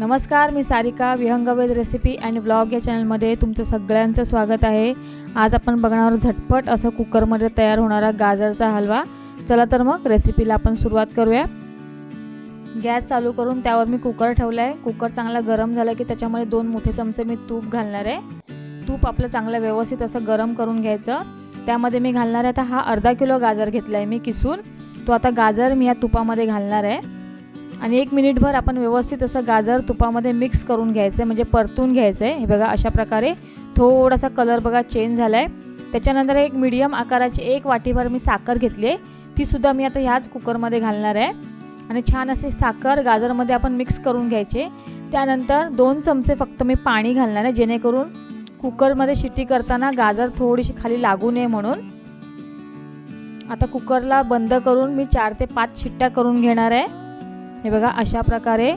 नमस्कार मी Sarika Vihangved recipe and blog या चॅनलमध्ये तुमचं सगळ्यांचं स्वागत आहे. आज आपण बघणार झटपट असं कुकरमध्ये तयार होणारा गाजरचा हलवा. चला तर मग रेसिपीला आपण सुरुवात करूया. गॅस चालू करून त्यावर मी कुकर ठेवला आहे कुकर चांगला गरम झाला की त्याच्यामध्ये दोन मोठे चमचे मी तूप घालणार आहे. तूप आपलं चांगलं व्यवस्थित असं गरम करून घ्यायचं. त्यामध्ये मी घालणार आहे आता हा अर्धा किलो गाजर घेतला आहे मी किसून. तो आता गाजर मी या तुपामध्ये घालणार आहे. आणि एक मिनिटभर आपण व्यवस्थित असं गाजर तुपामध्ये मिक्स करून घ्यायचं आहे म्हणजे परतून घ्यायचं आहे हे बघा अशा प्रकारे थोडासा कलर बघा चेंज झाला आहे त्याच्यानंतर एक मीडियम आकाराची एक वाटीभर मी साखर घेतली आहे. तीसुद्धा मी आता ह्याच कुकरमध्ये घालणार आहे. आणि छान असे साखर गाजरमध्ये आपण मिक्स करून घ्यायचे त्यानंतर दोन चमचे फक्त मी पाणी घालणार आहे जेणेकरून कुकरमध्ये शिट्टी करताना गाजर थोडीशी खाली लागू नये म्हणून. आता कुकरला बंद करून मी चार ते पाच शिट्ट्या करून घेणार आहे. हे बघा अशा प्रकारे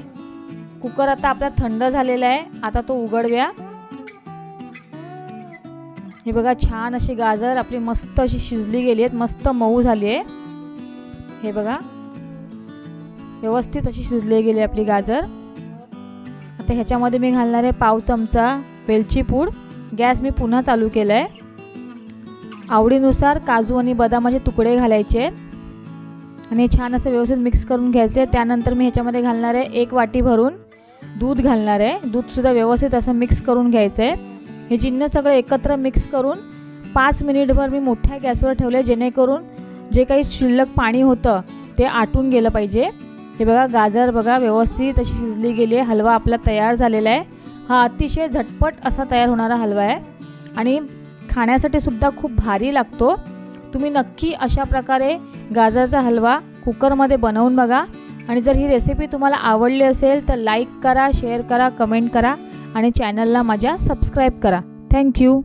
कुकर आता आपला थंड झालेला आहे. आता तो उघडव्या हे बघा छान अशी गाजर आपली मस्त अशी शिजली गेली आहेत. मस्त मऊ झाली आहे. हे बघा व्यवस्थित अशी शिजली गेली आपली गाजर. आता ह्याच्यामध्ये मी घालणार आहे पाव चमचा वेलची पूड. गॅस मी पुन्हा चालू केला आहे आवडीनुसार काजू आणि बदामाचे तुकडे घालायचे आहेत. आणि छान असं व्यवस्थित मिक्स करून घ्यायचे त्यानंतर मी ह्याच्यामध्ये घालणार आहे एक वाटी भरून दूध घालणार आहे. दूधसुद्धा व्यवस्थित असं मिक्स करून घ्यायचं आहे. हे जिन्न सगळं एकत्र मिक्स करून पाच मिनिटभर मी मोठ्या गॅसवर ठेवले जेणेकरून जे काही शिल्लक पाणी होतं ते आटून गेलं पाहिजे. हे बघा गाजर बघा व्यवस्थित अशी शिजली गेली आहे. हलवा आपला तयार झालेला आहे. हा अतिशय झटपट असा तयार होणारा हलवा आहे. आणि खाण्यासाठी सुद्धा खूप भारी लागतो. तुम्ही नक्की अशा प्रकारे गाजरचा हलवा कुकरमध्ये बनवून बघा. आणि जर ही रेसिपी तुम्हाला आवडली असेल तर लाईक करा शेअर करा कमेंट करा आणि चॅनलला माझ्या सबस्क्राईब करा. थँक्यू